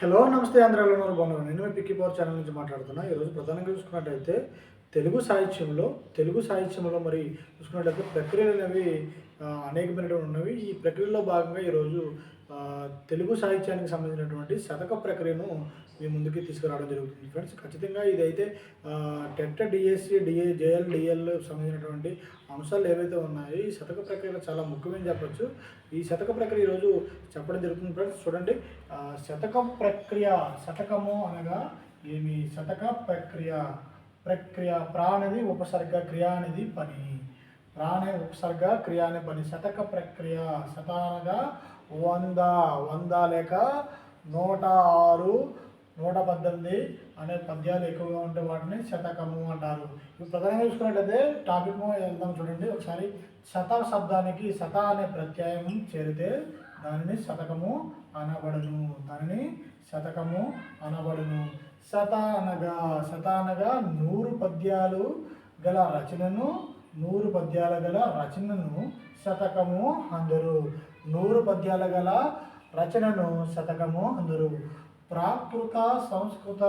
Hello నమస్తే ఆంధ్రాలో ఉన్నారు బాగున్నారు. నేను మీ పిక్కి పవర్ ఛానల్ నుంచి మాట్లాడుతున్నా. ఈరోజు ప్రధానంగా చూసుకున్నట్టయితే తెలుగు సాహిత్యంలో తెలుగు సాహిత్యంలో మరి చూసుకున్నట్టయితే ప్రక్రియలు అనేవి అనేకమైనటువంటి ఉన్నవి. ఈ ప్రక్రియలో భాగంగా ఈరోజు తెలుగు సాహిత్యానికి సంబంధించినటువంటి శతక ప్రక్రియను మీ ముందుకి తీసుకురావడం జరుగుతుంది. ఫ్రెండ్స్ ఖచ్చితంగా ఇదైతే TET DSC DA JL DL సంబంధించినటువంటి అంశాలు ఏవైతే ఉన్నాయో ఈ శతక ప్రక్రియలో చాలా ముఖ్యమైన చెప్పచ్చు. ఈ శతక ప్రక్రియ ఈరోజు చెప్పడం జరుగుతుంది. ఫ్రెండ్స్ చూడండి శతకం శతక ప్రక్రియ శతకము అనగా ఏమి? శతక ప్రక్రియ. ప్రక్రియ ప్రా అనేది ఉపసర్గ క్రియ అనేది పని. ప్రా అనే ఉపసర్గ క్రియ అనే పని. శతక ప్రక్రియ శత అనగా వంద. వంద లేక నూట ఆరు నూట పద్దెనిమిది అనే పద్యాలు ఎక్కువగా ఉంటే వాటిని శతకము అంటారు. ఇప్పుడు ప్రధానంగా చూసుకున్నట్లయితే టాపిక్ వెళ్దాం చూడండి. ఒకసారి శత శబ్దానికి శత అనే ప్రత్యయం చేరితే దానిని శతకము అనబడును. దానిని శతకము అనబడును. శత అనగా శత అనగా నూరు పద్యాలు గల రచనను నూరు పద్యాల గల రచనను శతకము అందరు. నూరు పద్యాల గల రచనను శతకము అందరు. ప్రాకృత సంస్కృత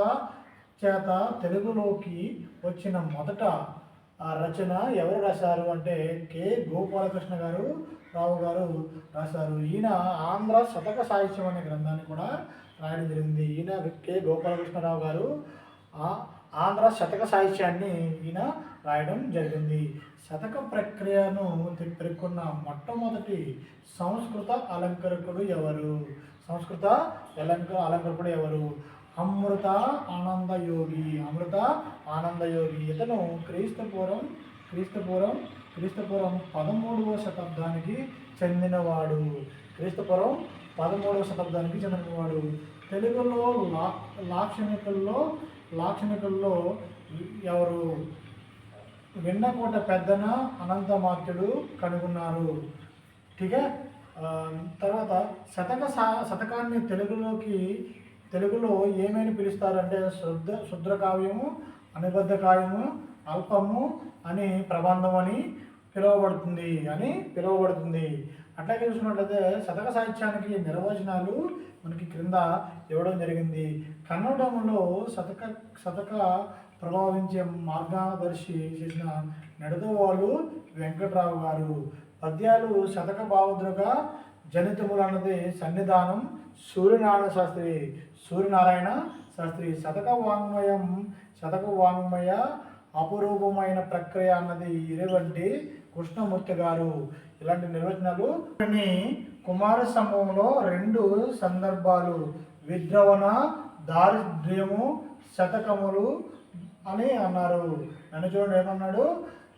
చేత తెలుగులోకి వచ్చిన మొదట ఆ రచన ఎవరు రాశారు అంటే కె. గోపాలకృష్ణ గారు రావు గారు రాశారు. ఈయన ఆంధ్ర శతక సాహిత్యం అనే గ్రంథాన్ని కూడా రాయడం జరిగింది. ఈయన కె. గోపాలకృష్ణరావు గారు ఆ ఆంధ్ర శతక సాహిత్యాన్ని ఈయన రాయడం జరిగింది. శతక ప్రక్రియను పేర్కొన్న మొట్టమొదటి సంస్కృత అలంకరకుడు ఎవరు? సంస్కృత అలంక అలంకరకుడు ఎవరు? అమృత ఆనందయోగి అమృత ఆనందయోగి ఇతను క్రీస్తుపూర్వం క్రీస్తుపూర్వం క్రీస్తుపూర్వం పదమూడవ శతాబ్దానికి చెందినవాడు. క్రీస్తుపూర్వం పదమూడవ శతాబ్దానికి చెందినవాడు. తెలుగులో లా లాక్షణికల్లో లాక్షణికల్లో ఎవరు? వెన్నకోట పెద్దన అనంతమాత్యుడు కనుగొన్నారు. ఠీకే? తర్వాత శతక సా శతకాన్ని తెలుగులోకి తెలుగులో ఏమని పిలుస్తారంటే శుద్ధ శుద్ర కావ్యము అనుబద్ధ కావ్యము అల్పము అని ప్రబంధం అని పిలువబడుతుంది అని పిలువబడుతుంది. అట్లాగే చూసుకున్నట్లయితే శతక సాహిత్యానికి నిర్వచనాలు మనకి క్రింద ఇవ్వడం జరిగింది. కన్నడంలో శతక శతక ప్రభావించే మార్గదర్శి చేసిన నడదవాళ్ళు వెంకట్రావు గారు. పద్యాలు శతక భావద్రుగా జనితములన్నది సన్నిధానం సూర్యనారాయణ శాస్త్రి సూర్యనారాయణ శాస్త్రి శతక వాంగ్మయం శతక వాంగ్మయ అపురూపమైన ప్రక్రియ అన్నది ఇరువంటి కృష్ణమూర్తి గారు ఇలాంటి నిర్వచనాలు. కుమార సంభవంలో రెండు సందర్భాలు విద్రవణ దారిద్ర్యము శతకములు అని అన్నారు. నన్ను చూడండి ఏమన్నాడు?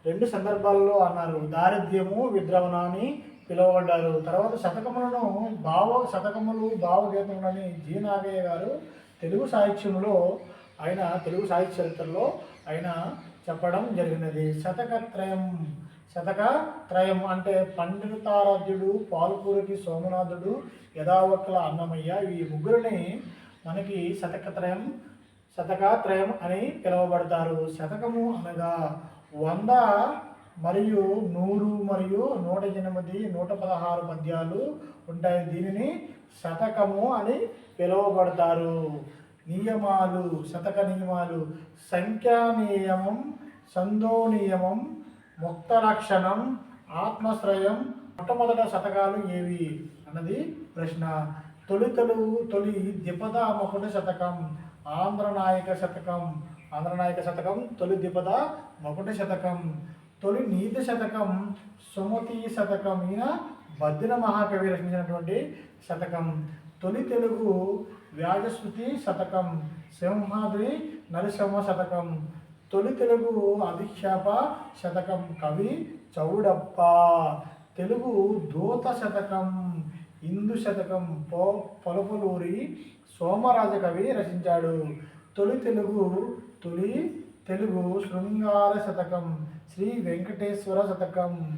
రెండు సందర్భాల్లో అన్నారు. దారిద్ర్యము విద్రవణ అని పిలువబడ్డారు. తర్వాత శతకములను భావ శతకములు భావగీతములని జీ నాగయ్య గారు తెలుగు సాహిత్యంలో ఆయన తెలుగు సాహిత్య చరిత్రలో ఆయన చెప్పడం జరిగినది. శతకత్రయం శతక త్రయం అంటే పండితారాధ్యుడు పాల్పూరికి సోమనాథుడు యథావక్కల అన్నమయ్య ఈ ముగ్గురిని మనకి శతకత్రయం శతకత్రయం అని పిలువబడతారు. శతకము అనగా వంద మరియు నూరు మరియు నూట ఎనిమిది నూట పదహారు పద్యాలు ఉంటాయి. దీనిని శతకము అని పిలువబడతారు. నియమాలు శతక నియమాలు. సంఖ్యా నియమం సందో నియమం ముక్త లక్షణం ఆత్మశ్రయం మొట్టమొదట శతకాలు ఏవి? అన్నది ప్రశ్న. తొలి తెలుగు తొలి ద్విపద మొకట శతకం ఆంధ్రనాయక శతకం ఆంధ్రనాయక శతకం తొలి దిపద మకుట శతకం తొలి నీతి శతకం సుమతి శతకం ఈయన బద్దిన మహాకవి రచించినటువంటి శతకం. తొలి తెలుగు వ్యాజశృతి శతకం సింహాద్రి నరసింహ శతకం. తొలి తెలుగు అధిక్షేప శతకం కవి చౌడప్ప. తెలుగు దూత శతకం ఇందు శతకం పొ పొలపులూరి సోమరాజ కవి రచించాడు. తొలి తెలుగు తొలి తెలుగు శృంగార శతకం శ్రీ వెంకటేశ్వర శతకం.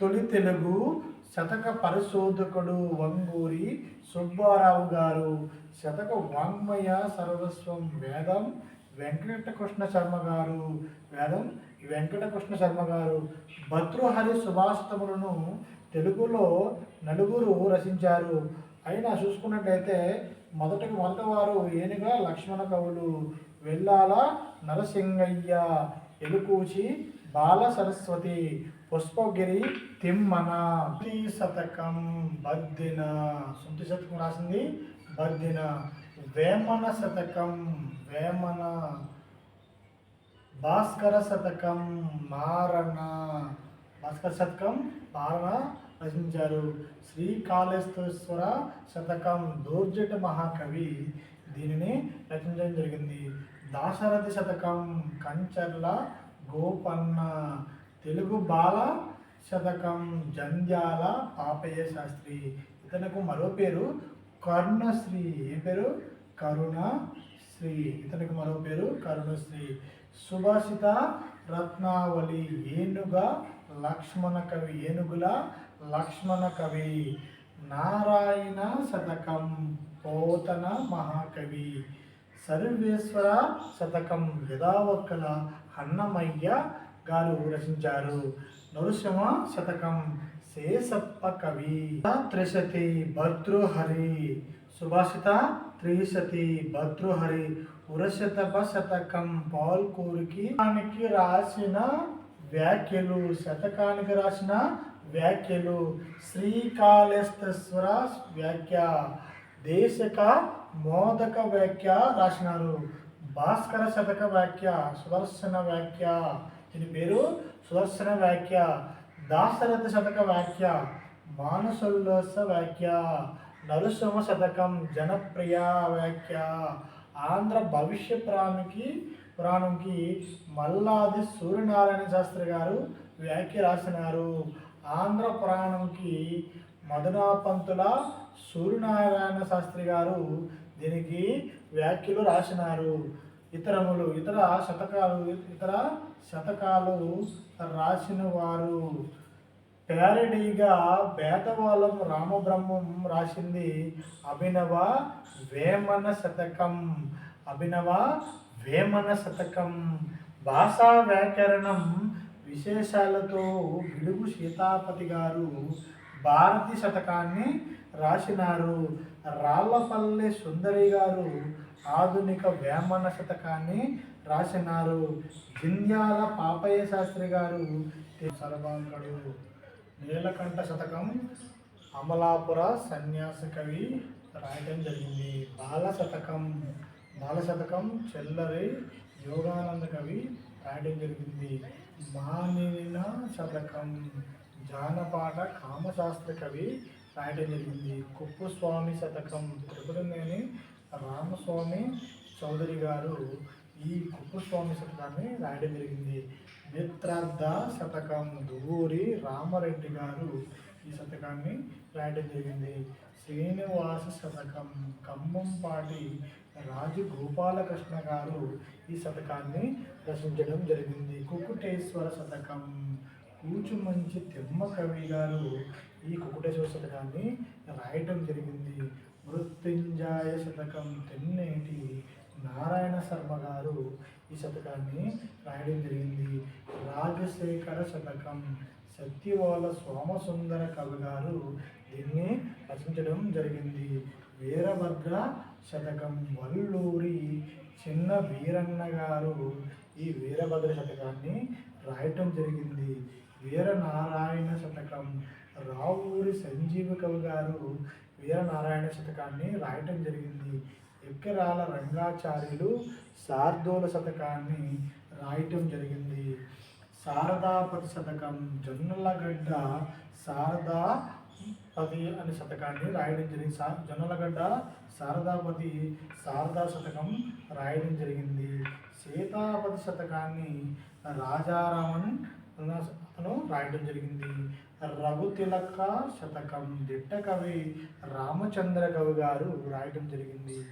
తొలి తెలుగు శతక పరిశోధకుడు వంగూరి సుబ్బారావు గారు. శతక వాంగ్మయ సర్వస్వం వేదం వెంకటకృష్ణ శర్మ గారు. వేదం వెంకటకృష్ణ శర్మ గారు. భతృహరి సుభాషితములను తెలుగులో నలుగురు రచించారు. అయినా చూసుకున్నట్లయితే మొదటి మొదటి వారు ఏనుగా లక్ష్మణ కవులు. వెళ్ళాల? నరసింగయ్య ఎలుకూచి బాల సరస్వతి పుష్పగిరి తిమ్మన. శృతి శతకం బద్దిన శృతి శతకం రాసింది బద్దిన. వేమన శతకం వేమన. భాస్కర శతకం మారణ. భాస్కర శతకం మారణ రచించారు. శ్రీకాళేశ్వర శతకం దూర్జట మహాకవి దీనిని రచించడం జరిగింది. దాశరథి శతకం కంచర్ల గోపన్న తెలుగు బాల శతకం జంధ్యాల పాపయ్య శాస్త్రి. ఇతనకు మరో పేరు కరుణశ్రీ. ఏ పేరు? కరుణ శ్రీ ఇతనికి మరో పేరు కరుణశ్రీ. సుభాషిత రత్నావళి ఏనుగ లక్ష్మణ కవి ఏనుగుల లక్ష్మణ కవి. నారాయణ శతకం పోతన మహాకవి. సర్వేశ్వర శతకం యదావక్కల అన్నమయ్య గారు రచించారు. నరసింహ శతకం శేషప్ప కవి. త్రిశతి భద్రుహరి. సుభాషిత త్రిశతి భద్రుహరి. ఉరశతప శతకం పాల్కూరికి దానికి రాసిన వ్యాఖ్యలు శతకానికి రాసిన వ్యాఖ్యలు. శ్రీకాళేశ్వర వ్యాఖ్య. దేశక మోదక వ్యాఖ్య రాసినారు. భాస్కర శతక వ్యాఖ్య సుదర్శన వ్యాఖ్య. దీని పేరు సుదర్శన వ్యాఖ్య. దాశరథ శతక వ్యాఖ్య మానసోల్లాస వ్యాఖ్య. నరుసింహ శతకం జనప్రియ వ్యాఖ్య. ఆంధ్ర భవిష్య ప్రాణికి పురాణంకి మల్లాది సూర్యనారాయణ శాస్త్రి గారు వ్యాఖ్య రాసినారు. ఆంధ్ర పురాణంకి మదనాపంతుల సూర్యనారాయణ శాస్త్రి గారు దీనికి వ్యాఖ్యలు రాసినారు. ఇతరములు ఇతర శతకాలు ఇతర శతకాలు రాసిన వారు ప్యారడీగా బేతవాలం రామబ్రహ్మం రాసింది అభినవ వేమన శతకం. అభినవ వేమన శతకం. భాషా వ్యాకరణం విశేషాలతో గిడుగు సీతాపతి గారు భారతి శతకాన్ని రాసినారు. రాళ్ళపల్లె సుందరి గారు ఆధునిక వేమన శతకాన్ని రాసినారు. జింధ్యాల పాపయ్య శాస్త్రి గారు సరబాంకడు నీలకంఠ శతకం అమలాపుర సన్యాస కవి రాయడం జరిగింది. బాల శతకం బాల శతకం చెల్లరి యోగానంద కవి రాయడం జరిగింది. మానిన శతకం జానపాట కామశాస్త్ర కవి రాయటం జరిగింది. కుప్పుస్వామి శతకం తిరుపతినేని రామస్వామి చౌదరి గారు ఈ కుప్పుస్వామి శతకాన్ని రాయడం జరిగింది. మిత్రార్థ శతకం దువ్వూరి రామరెడ్డి గారు ఈ శతకాన్ని రాయడం జరిగింది. శ్రీనివాస శతకం కమ్మంపాటి రాజు గోపాలకృష్ణ గారు ఈ శతకాన్ని రచించడం జరిగింది. కుకుటేశ్వర శతకం కూచుమంచి తిమ్మ కవి గారు ఈ ఈ కుకుటేశ్వర శతకాన్ని రాయటం జరిగింది. మృత్యుంజాయ శతకం తెన్నేటి నారాయణ శర్మ గారు ఈ శతకాన్ని రాయడం జరిగింది. రాజశేఖర శతకం సత్యవాల సోమసుందర కవి గారు దీన్ని రచించడం జరిగింది. వీరభద్ర శతకం వల్లూరి చిన్న వీరన్న గారు ఈ వీరభద్ర శతకాన్ని రాయటం జరిగింది. వీరనారాయణ శతకం రావూరి సంజీవ కవి గారు వీరనారాయణ శతకాన్ని రాయటం జరిగింది. ఎక్కరాల రంగాచార్యులు శార్దూల శతకాన్ని రాయటం జరిగింది. శారదాపతి శతకం జొన్నలగడ్డ శారదా పది అనే శతకాన్ని రాయడం జరిగింది. సా జొన్నలగడ్డ శారదాపతి శారదా శతకం రాయడం జరిగింది. సీతాపతి శతకాన్ని రాజారామన్ అతను రాయడం జరిగింది. రఘుతిలక శతకం దిట్ట కవి రామచంద్ర కవి గారు రాయడం జరిగింది.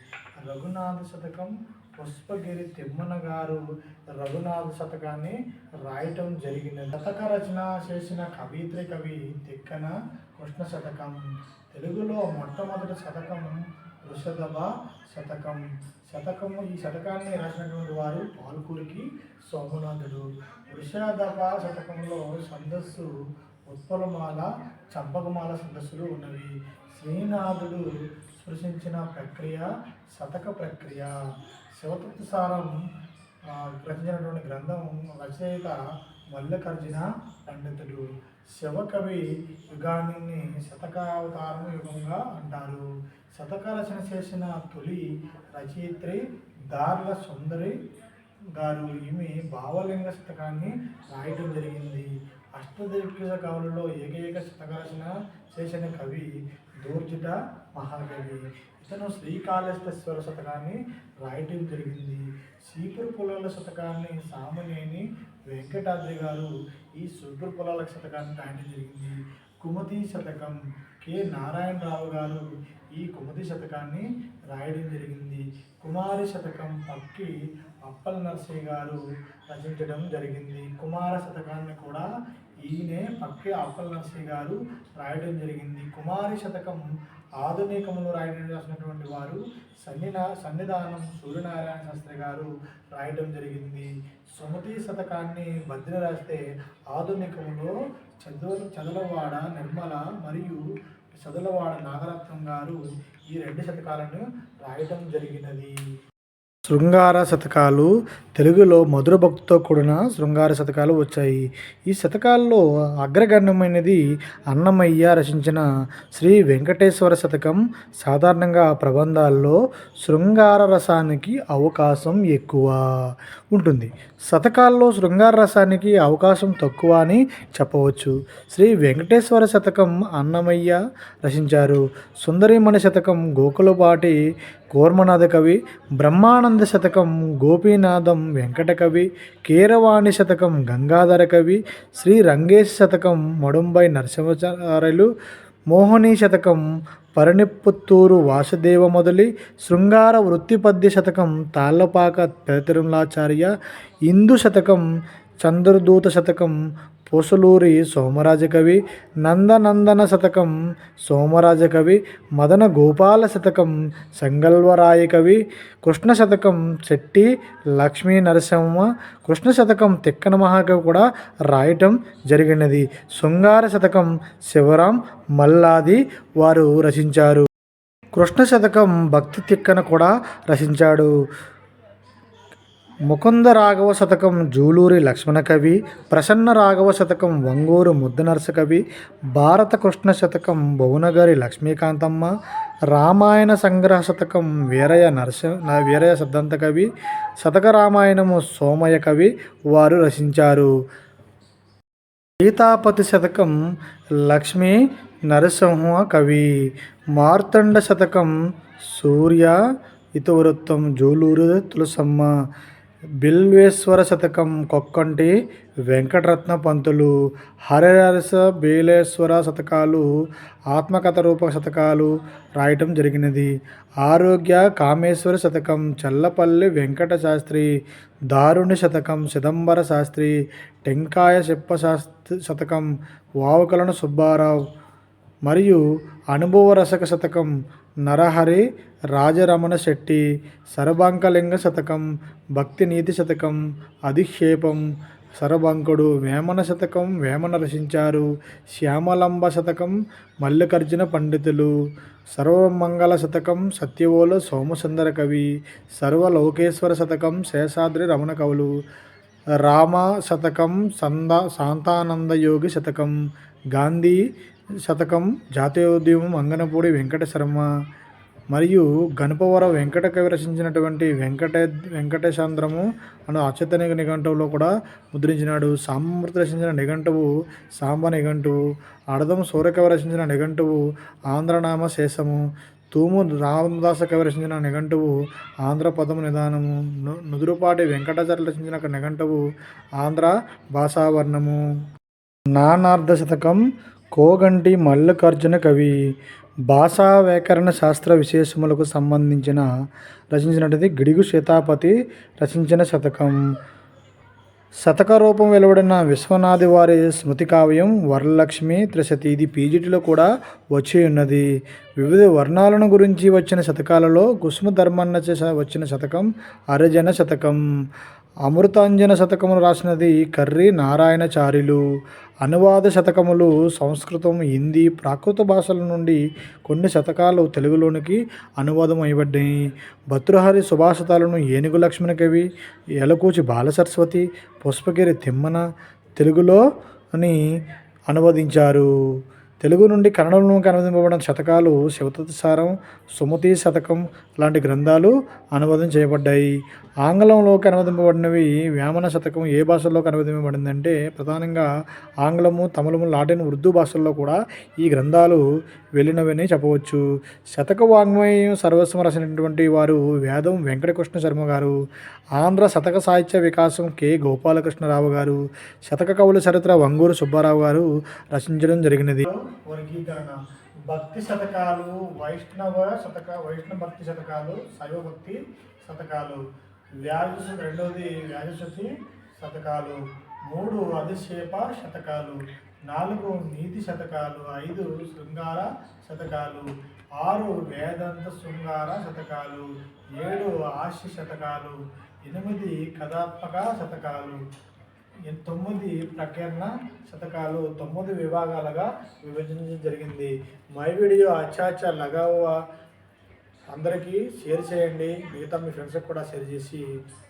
రఘునాథ శతకం పుష్పగిరి తిమ్మన గారు రఘునాథ శతకాన్ని రాయటం జరిగింది. శతక రచన చేసిన కవిత్రి కవి తిక్కన కృష్ణ శతకం. తెలుగులో మొట్టమొదటి శతకం వృషధభ శతకం. శతకము ఈ శతకాన్ని రాసినటువంటి వారు పాల్కూరికి సోమనాథుడు. వృషధభ శతకంలో ఛందస్సు ఉత్పలమాల చంపకమాల సదస్సులు ఉన్నవి. శ్రీనాథుడు సృష్టించిన ప్రక్రియ శతక ప్రక్రియ. శివతత్వసారం రచించినటువంటి గ్రంథం రచయిత మల్లికార్జున పండితుడు. శివకవి యుగాన్ని శతకావతారం యుగంగా అంటారు. శతక రచన చేసిన తొలి రచయిత్రి దార్ల సుందరి గారు. ఈమె భావలింగ శతకాన్ని రాయటం జరిగింది. అష్టదిగ్గజ కవులలో ఏకైక శతక చేసిన కవి దూర్జిట మహాకవి. ఇతను శ్రీకాళహస్తేశ్వర శతకాన్ని రాయటం జరిగింది. సీపురు పొలాల శతకాన్ని సామనేని వెంకటాద్రి గారు ఈ సూపర్ పొలాల శతకాన్ని రాయటం జరిగింది. కుమతి శతకం కె. నారాయణరావు గారు ఈ కుమతి శతకాన్ని రాయడం జరిగింది. కుమారి శతకం పక్కి అప్పల్ నర్సయ్య గారు రచించడం జరిగింది. కుమార శతకాన్ని కూడా ఈయనే పక్కి అప్పల్ నర్సయ్య గారు రాయడం జరిగింది. కుమారి శతకం ఆధునికంలో రాయడం చేసినటువంటి వారు సన్నినా సన్నిధానం సూర్యనారాయణ శాస్త్రి గారు రాయడం జరిగింది. సుమతి శతకాన్ని భద్ర రాస్తే ఆధునికంలో చదువు చదలవాడ నిర్మల మరియు చదలవాడ నాగరత్నం గారు ఈ రెండు శతకాలను రాయడం జరిగినది. శృంగార శతకాలు తెలుగులో మధుర భక్తితో కూడిన శృంగార శతకాలు వచ్చాయి. ఈ శతకాల్లో అగ్రగణ్యమైనది అన్నమయ్య రచించిన శ్రీ వెంకటేశ్వర శతకం. సాధారణంగా ప్రబంధాల్లో శృంగార రసానికి అవకాశం ఎక్కువ ఉంటుంది. శతకాల్లో శృంగార రసానికి అవకాశం తక్కువ అని చెప్పవచ్చు. శ్రీ వెంకటేశ్వర శతకం అన్నమయ్య రచించారు. సుందరిమణి శతకం గోకులపాటి కోర్మనాథ కవి. బ్రహ్మానంద శతకం గోపీనాథం వెంకట కవి కీరవాణి శతకం గంగాధర కవి. శ్రీ రంగేశ శతకం మడుంబై నరసింహాచార్యులు. మోహిని శతకం పరిణిపుత్తూరు వాసుదేవ మొదలి శృంగార వృత్తిపద్య శతకం తాళ్ళపాక పెదతిరుమలాచార్య ఇందు శతకం చంద్రదూత శతకం పూసలూరి సోమరాజకవి నందనందన శతకం సోమరాజకవి మదన గోపాల శతకం సంగల్వరాయ కవి కృష్ణ శతకం శెట్టి లక్ష్మీ నరసింహ కృష్ణ శతకం తిక్కన మహాకవి కూడా రాయటం జరిగినది. శృంగార శతకం శివరాం మల్లాది వారు రచించారు. కృష్ణ శతకం భక్తి తిక్కన కూడా రచించాడు. ముకుంద రాఘవ శతకం జూలూరి లక్ష్మణ కవి ప్రసన్న రాఘవ శతకం వంగూరు ముద్దనరస కవి భారత కృష్ణ శతకం భువనగరి లక్ష్మీకాంతమ్మ రామాయణ సంగ్రహ శతకం వీరయ్య నరస వీరయ్య సిద్ధాంత కవి శతక రామాయణము సోమయ్య కవి వారు రచించారు. సీతాపతి శతకం లక్ష్మీ నరసింహ కవి మార్తండ శతకం సూర్య ఇతివృత్తం జూలూరు తులసమ్మ బిల్వేశ్వర శతకం కొక్కంటి వెంకటరత్న పంతులు హరిహరస బేలేశ్వర శతకాలు ఆత్మకథ రూప శతకాలు రాయటం జరిగినది. ఆరోగ్య కామేశ్వర శతకం చల్లపల్లి వెంకట శాస్త్రి దారుణి శతకం చిదంబర శాస్త్రి టెంకాయ శిప్ప శాస్త్రి శతకం వావుకలను సుబ్బారావు మరియు అనుభవ రసక శతకం నరహరి రాజరమణ శెట్టి సరబంకలింగ శతకం భక్తి నీతి శతకం అధిక్షేపం సరబంకుడు వేమన శతకం వేమన రచించారు శ్యామలంబ శతకం మల్లికార్జున పండితులు సర్వమంగళ శతకం సత్యవోలు సోమసుందర కవి సర్వలోకేశ్వర శతకం శేషాద్రి రమణ కవులు రామ శతకం సంద శాంతానంద యోగి శతకం గాంధీ శతకం జాతీయోద్యమం అంగనపూడి వెంకట శర్మ మరియు గణపవర వెంకట కవి రచించినటువంటి వెంకట వెంకటేశాంధ్రము అను అచ్యుత నిఘంటువులో కూడా ముద్రించినాడు. సామృతి రచించిన నిఘంటువు సాంబ నిఘంటువు అడదం సూర్యకవి రచించిన నిఘంటువు ఆంధ్రనామ శేషము తూము రామదాస కవి రచించిన నిఘంటువు ఆంధ్ర పదము నిదానము. ను- నుదురుపాటి వెంకటాచార్య రచించిన నిఘంటువు ఆంధ్ర భాషావర్ణము. నానార్ధ శతకం కోగంటి మల్లికార్జున కవి భాషా వ్యాకరణ శాస్త్ర విశేషములకు సంబంధించిన రచించినటువంటిది గిడుగు శతాపతి రచించిన శతకం. శతక రూపం వెలువడిన విశ్వనాథి వారి స్మృతి కావ్యం వరలక్ష్మి త్రిశతి ఇది పీజిటిలో కూడా వచ్చి ఉన్నది. వివిధ వర్ణాలను గురించి వచ్చిన శతకాలలో కుసుమ ధర్మన్న వచ్చిన శతకం అరజన శతకం. అమృతాంజన శతకములు రాసినది కర్రి నారాయణచార్యులు. అనువాద శతకములు సంస్కృతం హిందీ ప్రాకృత భాషల నుండి కొన్ని శతకాలు తెలుగులోనికి అనువాదం అయ్యబడ్డాయి భతృహరి సుభాషితాలను ఏనుగు లక్ష్మణ కవి ఎలకూచి బాలసరస్వతి పుష్పగిరి తిమ్మన తెలుగులో అని అనువదించారు. తెలుగు నుండి కన్నడంలోకి అనువదింపబడిన శతకాలు శివతత్సారం సుమతి శతకం లాంటి గ్రంథాలు అనువాదం చేయబడ్డాయి. ఆంగ్లంలోకి అనువదింపబడినవి వేమన శతకం ఏ భాషల్లోకి అనువదింపబడిందంటే ప్రధానంగా ఆంగ్లము తమిళము లాటిన్ ఉర్దూ భాషల్లో కూడా ఈ గ్రంథాలు వెళ్ళినవని చెప్పవచ్చు. శతక వాంగ్మయం సర్వస్వం రాసినటువంటి వారు వేదం వెంకటకృష్ణ శర్మ గారు ఆంధ్ర శతక సాహిత్య వికాసం కె. గోపాలకృష్ణరావు గారు శతక కవుల చరిత్ర వంగూరు సుబ్బారావు గారు రచించడం జరిగినది. వర్గీకరణ. భక్తి శతకాలు వైష్ణవ శతక వైష్ణవ భక్తి శతకాలు శైవ భక్తి శతకాలు. వ్యాజ రెండవది వ్యాజశతి శతకాలు. మూడు అధిక్షేప శతకాలు. నాలుగు నీతి శతకాలు ఐదు శృంగార శతకాలు ఆరు వేదాంత శృంగార శతకాలు ఏడు ఆశ శతకాలు ఎనిమిది కథాత్మక శతకాలు తొమ్మిది ప్రకరణ శతకాలు తొమ్మిది విభాగాలుగా విభజించడం జరిగింది. మై వీడియో అచ్చాచ లగావా అందరికీ షేర్ చేయండి. మిగతా మీ ఫ్రెండ్స్కి కూడా షేర్ చేసి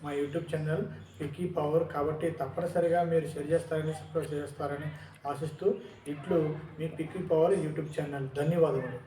మా యూట్యూబ్ ఛానల్ పికీ పవర్ కాబట్టి తప్పనిసరిగా మీరు షేర్ చేస్తారని సబ్స్క్రైబ్ చేస్తారని ఆశిస్తూ ఇట్లు మీ పికీ పవర్ యూట్యూబ్ ఛానల్. ధన్యవాదములు.